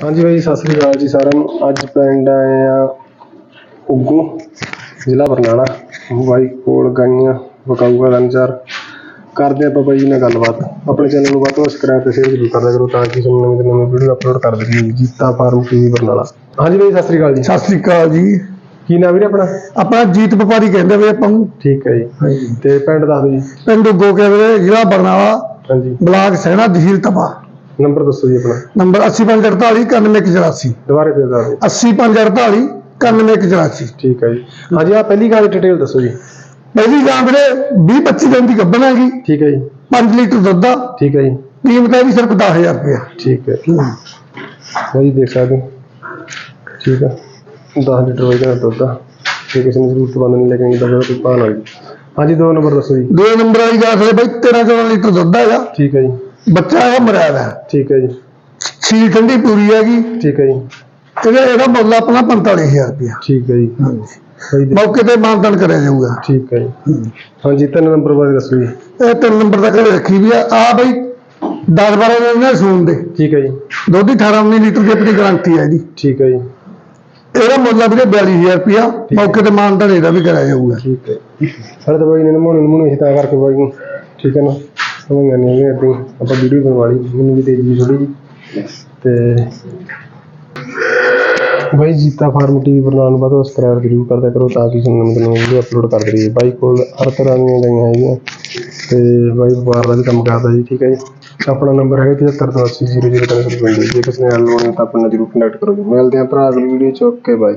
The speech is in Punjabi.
ਹਾਂਜੀ ਬਾਈ ਸਤਿ ਸ੍ਰੀ ਅਕਾਲ ਜੀ ਸਾਰਿਆਂ ਨੂੰ। ਅੱਜ ਪਿੰਡ ਆਏ ਆ ਉਗੂ ਜ਼ਿਲ੍ਹਾ ਬਰਨਾਲਾ। ਬਾਈ ਕੋਲ ਗਾਈਆਂ ਵਿਕਾਊਗਾ ਚਾਰ ਕਰਦੇ ਆਪਾਂ ਬਾਈ ਨਾਲ ਗੱਲਬਾਤ। ਆਪਣੇ ਚੈਨਲ ਨੂੰ ਵੱਧ ਤੋਂ ਸਬਸਕ੍ਰਾਈਬ ਤੇ ਸ਼ੇਅਰ ਜ਼ਰੂਰ ਕਰਦਿਆ ਕਰੋ ਤਾਂ ਕਿ ਤੁਹਾਨੂੰ ਨਵੀਂ ਤੋਂ ਨਵੀਂ ਵੀਡੀਓ ਅਪਲੋਡ ਕਰ ਦਈਏ ਜੀਤਾ ਫਾਰਮ ਟੀਵੀ ਬਰਨਾਲਾ। ਹਾਂਜੀ ਬਾਈ ਸਤਿ ਸ੍ਰੀ ਅਕਾਲ ਜੀ। ਸਤਿ ਸ੍ਰੀ ਅਕਾਲ ਜੀ। ਕੀ ਨਾਮ ਵੀਰੇ ਆਪਣਾ? ਆਪਣਾ ਜੀਤ ਵਪਾਰੀ ਕਹਿੰਦੇ ਵੇ ਆਪਾਂ ਨੂੰ। ਠੀਕ ਹੈ ਜੀ। ਤੇ ਪਿੰਡ ਦੱਸ ਦਿਓ ਜੀ। ਪਿੰਡ ਗੋਕੇ ਵੇ ਜ਼ਿਲ੍ਹਾ ਬਰਨਾਲਾ। ਹਾਂਜੀ। ਬਲਾਕ ਸਹਿਣਾ ਤਹਿਸੀਲ ਤਪਾ। ਨੰਬਰ ਦੱਸੋ ਜੀ ਆਪਣਾ। ਨੰਬਰ 8548 9184 ਦੁਬਾਰੇ ਫਿਰ ਦੱਸ ਦਿਓ। 8548 9184 ਠੀਕ ਹੈ ਜੀ। ਹਾਂਜੀ ਆ ਪਹਿਲੀ ਗੱਲ ਡਿਟੇਲ ਦੱਸੋ ਜੀ। ਪਹਿਲੀ ਗਾਂ ਵੀਰੇ 20 25 ਦਿਨ ਦੀ ਗੱਭਣ ਹੈਗੀ। ਠੀਕ ਹੈ ਜੀ। 5 ਲੀਟਰ ਦੁੱਧ ਦਾ ਠੀਕ ਹੈ ਜੀ। ਕੀਮਤ ਹੈ ਵੀ ਸਿਰਫ 10000 ਰੁਪਇਆ। ਠੀਕ ਹੈ। ਭਾਈ ਦੇਖ ਸਕਦੇ। ਠੀਕ ਹੈ। 10 ਲੀਟਰ ਵਜੇ ਦਾ ਦੁੱਧ ਆ। ਜੇ ਕਿਸੇ ਨੂੰ ਜ਼ਰੂਰਤ ਬੰਦ ਨਹੀਂ ਲੱਗਣੀ ਤਾਂ ਕੋਈ ਨਾਲ ਜੀ ਹਾਂਜੀ ਦੋ ਨੰਬਰ ਦੱਸੋ ਜੀ। ਦੋ ਨੰਬਰ ਵਾਲੀ ਗਾਂ ਥਲੇ ਬਈ 13 14 ਲੀਟਰ ਦੁੱਧ ਹੈਗਾ। ਠੀਕ ਹੈ ਜੀ। ਬੱਚਾ ਹੈਗਾ ਮਰਿਆ ਦਾ ਠੀਕ ਹੈ ਜੀ। ਸੀਲ ਠੰਡੀ ਪੂਰੀ ਹੈਗੀ। ਠੀਕ ਹੈ ਜੀ। ਇਹਦਾ ਇਹਦਾ ਮੁੱਲ ਆਪਣਾ 45000 ਰੁਪਇਆ। ਠੀਕ ਹੈ ਜੀ। ਹਾਂਜੀ। ਭਾਈ ਦੇ- ਮੌਕੇ ਤੇ ਮਾਨਤਨ ਕਰਿਆ ਜਾਊਗਾ। ਠੀਕ ਹੈ ਜੀ। ਹਾਂਜੀ ਤਿੰਨ ਨੰਬਰ ਬਾਰੇ ਦੱਸੋ ਜੀ। ਇਹ ਤਿੰਨ ਨੰਬਰ ਦਾ ਘਰੇ ਰੱਖੀ ਵੀ ਆ। ਆ ਬਈ 10 12 ਦਿਨ ਨੇ ਸੂਣ ਦੇ। ਠੀਕ ਹੈ ਜੀ। ਦੁੱਧ ਦੀ 18 19 ਲੀਟਰ ਦੀ ਆਪਣੀ ਗਾਰੰਟੀ ਹੈ ਇਹਦੀ। ਠੀਕ ਹੈ ਜੀ। ਇਹਦਾ ਮੁੱਲ ਆ ਵੀਰੇ 42000 ਰੁਪਇਆ। ਮੌਕੇ ਤੇ ਮਾਨਤਨ ਇਹਦਾ ਵੀ ਕਰਿਆ ਜਾਊਗਾ। ਠੀਕ ਹੈ। ਸਾਡੇ ਤਾਂ ਬਾਈ ਨੇ ਨਮੂਨੇ ਨਮੂਨੇ ਸੀ ਤਾਂ ਕਰਕੇ ਬਾਈ ਨੂੰ। ਠੀਕ ਹੈ ਨਾ। ਨਹੀਂ ਆਈ ਏਦਾਂ ਹੀ ਆਪਾਂ ਵੀਡੀਓ ਬਣਵਾ ਲਈ। ਮੈਨੂੰ ਵੀ ਦੇ ਦਿੱਤੀ ਥੋੜੀ ਜੀ। ਤੇ ਬਾਈ ਜੀਤਾ ਫਾਰਮ ਟੀਵੀ ਬਰਨਾਲਾ ਨੂੰ ਵੱਧ ਸਬਸਕ੍ਰਾਈਬ ਜ਼ਰੂਰ ਕਰਦਿਆ ਕਰੋ ਤਾਂ ਕਿ ਤੁਹਾਨੂੰ ਨਵੀਂ ਨਵੀਂ ਵੀਡੀਓ ਅਪਲੋਡ ਕਰਦੇ ਰਹੀਏ ਬਾਈ ਕੋਲ ਹਰ ਤਰ੍ਹਾਂ ਦੀਆਂ ਗਾਈਆਂ ਹੈਗੀਆਂ। ਤੇ ਬਾਈ ਵਪਾਰ ਦਾ ਵੀ ਕੰਮ ਕਰਦਾ ਜੀ ਠੀਕ ਹੈ ਜੀ। ਆਪਣਾ ਨੰਬਰ ਹੈ 7580000355 ਜੇ ਕਿਸੇ ਨੇ ਲੈਣਾ ਤਾਂ ਆਪਣਾ ਜ਼ਰੂਰ ਕੰਟੈਕਟ ਕਰੋ। ਜੀ। ਮਿਲਦੇ ਹਾਂ ਭਰਾ ਅਗਲੀ ਵੀਡੀਓ ਚ। ਓਕੇ ਬਾਈ